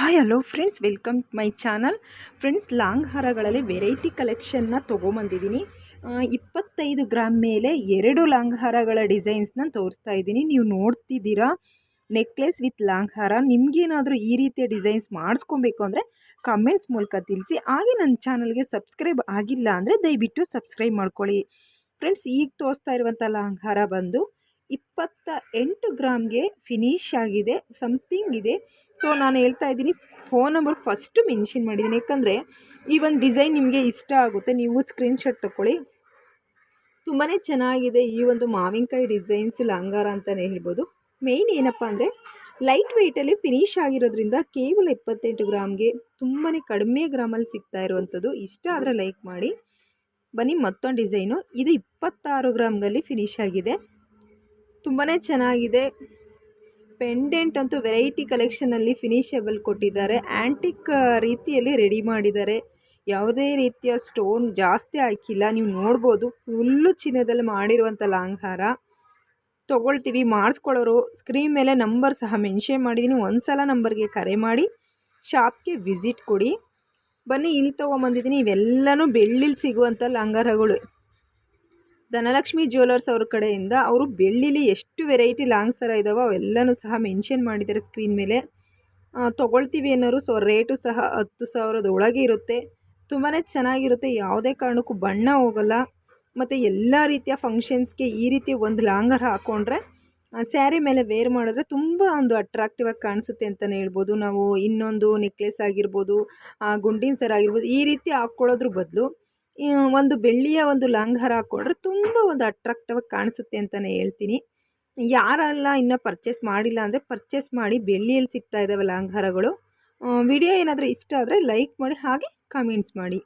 Hi, hello friends, welcome my channel. Friends long ಹಾರಗಳಲ್ಲಿ variety ಕಲೆಕ್ಷನ್ನ ತೊಗೊಂಬಂದಿದ್ದೀನಿ. ಇಪ್ಪತ್ತೈದು ಗ್ರಾಮ್ ಮೇಲೆ ಎರಡು ಲಾಂಗ್ ಹಾರಗಳ ಡಿಸೈನ್ಸ್ನ ತೋರಿಸ್ತಾ ಇದ್ದೀನಿ. ನೀವು ನೋಡ್ತಿದ್ದೀರಾ? ನೆಕ್ಲೆಸ್ ವಿತ್ ಲಾಂಗ್ ಹಾರ ನಿಮಗೇನಾದರೂ ಈ ರೀತಿಯ ಡಿಸೈನ್ಸ್ ಮಾಡಿಸ್ಕೊಬೇಕು ಅಂದರೆ ಕಮೆಂಟ್ಸ್ ಮೂಲಕ ತಿಳಿಸಿ. ಹಾಗೆ ನನ್ನ ಚಾನಲ್ಗೆ ಸಬ್ಸ್ಕ್ರೈಬ್ ಆಗಿಲ್ಲ ಅಂದರೆ ದಯವಿಟ್ಟು ಸಬ್ಸ್ಕ್ರೈಬ್ ಮಾಡ್ಕೊಳ್ಳಿ. ಫ್ರೆಂಡ್ಸ್, ಈಗ ತೋರಿಸ್ತಾ ಇರುವಂಥ ಲಾಂಗ್ ಹಾರ ಬಂದು ಇಪ್ಪತ್ತ ಎಂಟು ಗ್ರಾಮ್ಗೆ ಫಿನಿಶ್ ಆಗಿದೆ ಸಮ್ಥಿಂಗ್ ಇದೆ. ಸೊ ನಾನು ಹೇಳ್ತಾ ಇದ್ದೀನಿ ಫೋನ್ ನಂಬರ್ ಫಸ್ಟು ಮೆನ್ಷನ್ ಮಾಡಿದ್ದೀನಿ. ಯಾಕಂದರೆ, ಈ ಒಂದು ಡಿಸೈನ್ ನಿಮಗೆ ಇಷ್ಟ ಆಗುತ್ತೆ. ನೀವು ಸ್ಕ್ರೀನ್ಶಾಟ್ ತೊಗೊಳ್ಳಿ ತುಂಬಾ ಚೆನ್ನಾಗಿದೆ ಈ ಒಂದು ಮಾವಿನಕಾಯಿ ಡಿಸೈನ್ಸ್ ಲಂಗಾರ ಅಂತಲೇ ಹೇಳ್ಬೋದು. ಮೇಯ್ನ್ ಏನಪ್ಪ ಅಂದರೆ ಲೈಟ್ ವೆಯ್ಟಲ್ಲಿ ಫಿನಿಶ್ ಆಗಿರೋದ್ರಿಂದ ಕೇವಲ ಇಪ್ಪತ್ತೆಂಟು ಗ್ರಾಮ್ಗೆ ತುಂಬಾ ಕಡಿಮೆ ಗ್ರಾಮಲ್ಲಿ ಸಿಗ್ತಾ ಇರುವಂಥದ್ದು. ಇಷ್ಟ ಆದರೆ ಲೈಕ್ ಮಾಡಿ. ಬನ್ನಿ ಮತ್ತೊಂದು ಡಿಸೈನು ಇದು ಇಪ್ಪತ್ತಾರು ಗ್ರಾಮ್ಗಲ್ಲಿ ಫಿನಿಶ್ ಆಗಿದೆ. ತುಂಬಾ ಚೆನ್ನಾಗಿದೆ. ಪೆಂಡೆಂಟ್ ಅಂತೂ ವೆರೈಟಿ ಕಲೆಕ್ಷನಲ್ಲಿ ಫಿನಿಷೇಬಲ್ ಕೊಟ್ಟಿದ್ದಾರೆ. ಆ್ಯಂಟಿಕ್ ರೀತಿಯಲ್ಲಿ ರೆಡಿ ಮಾಡಿದ್ದಾರೆ. ಯಾವುದೇ ರೀತಿಯ ಸ್ಟೋನ್ ಜಾಸ್ತಿ ಹಾಕಿಲ್ಲ. ನೀವು ನೋಡ್ಬೋದು ಫುಲ್ಲು ಚಿನ್ನದಲ್ಲಿ ಮಾಡಿರುವಂಥ ಲಾಂಗಾರ ತೊಗೊಳ್ತೀವಿ. ಮಾಡಿಸ್ಕೊಳ್ಳೋರು ಸ್ಕ್ರೀನ್ ಮೇಲೆ ನಂಬರ್ ಸಹ ಮೆನ್ಷನ್ ಮಾಡಿದ್ದೀನಿ ಒಂದು ಸಲ ನಂಬರ್ಗೆ ಕರೆ ಮಾಡಿ ಶಾಪ್ಗೆ ವಿಸಿಟ್ ಕೊಡಿ. ಬನ್ನಿ, ಇಲ್ಲಿ ತೊಗೊಂಬಂದಿದ್ದೀನಿ. ಇವೆಲ್ಲನೂ ಬೆಳ್ಳಿಲಿ ಸಿಗುವಂಥ ಲಾಂಗಾರಗಳು ಧನಲಕ್ಷ್ಮಿ ಜ್ಯುವೆಲರ್ಸ್ ಅವ್ರ ಕಡೆಯಿಂದ ಅವರು ಬೆಳ್ಳಿಲಿ ಎಷ್ಟು ವೆರೈಟಿ ಲಾಂಗ್ ಸರ ಇದ್ದಾವೋ ಅವೆಲ್ಲನೂ ಸಹ ಮೆನ್ಷನ್ ಮಾಡಿದ್ದಾರೆ ಸ್ಕ್ರೀನ್ ಮೇಲೆ. ತೊಗೊಳ್ತೀವಿ ಅನ್ನೋರು, ಸೊ ರೇಟು ಸಹ ಹತ್ತು ಸಾವಿರದ ಒಳಗೆ ಇರುತ್ತೆ. ತುಂಬಾ ಚೆನ್ನಾಗಿರುತ್ತೆ, ಯಾವುದೇ ಕಾರಣಕ್ಕೂ ಬಣ್ಣ ಹೋಗಲ್ಲ. ಮತ್ತು ಎಲ್ಲ ರೀತಿಯ ಫಂಕ್ಷನ್ಸ್ಗೆ ಈ ರೀತಿ ಒಂದು ಲಾಂಗರ್ ಹಾಕ್ಕೊಂಡ್ರೆ ಸ್ಯಾರಿ ಮೇಲೆ ವೇರ್ ಮಾಡಿದ್ರೆ ತುಂಬ ಒಂದು ಅಟ್ರಾಕ್ಟಿವ್ ಆಗಿ ಕಾಣಿಸುತ್ತೆ ಅಂತಲೇ ಹೇಳ್ಬೋದು. ನಾವು ಇನ್ನೊಂದು ನೆಕ್ಲೆಸ್ ಆಗಿರ್ಬೋದು ಗುಂಡಿನ ಸರ ಆಗಿರ್ಬೋದು, ಈ ರೀತಿ ಹಾಕ್ಕೊಳ್ಳೋದ್ರ ಬದಲು ಒಂದು ಬೆಳ್ಳಿಯ ಒಂದು ಲಾಂಗ್ ಹಾರ ಹಾಕ್ಕೊಂಡ್ರೆ ತುಂಬ ಒಂದು ಅಟ್ರಾಕ್ಟಿವ್ ಆಗಿ ಕಾಣಿಸುತ್ತೆ ಅಂತಲೇ ಹೇಳ್ತೀನಿ. ಯಾರೆಲ್ಲ ಇನ್ನೂ ಪರ್ಚೇಸ್ ಮಾಡಿಲ್ಲ ಅಂದರೆ ಪರ್ಚೇಸ್ ಮಾಡಿ ಬೆಳ್ಳಿಯಲ್ಲಿ ಸಿಗ್ತಾ ಇದ್ದಾವೆ ಲಾಂಗ್ ಹಾರಗಳು ವಿಡಿಯೋ ಏನಾದರೂ ಇಷ್ಟ ಆದರೆ ಲೈಕ್ ಮಾಡಿ ಹಾಗೆ ಕಮೆಂಟ್ಸ್ ಮಾಡಿ.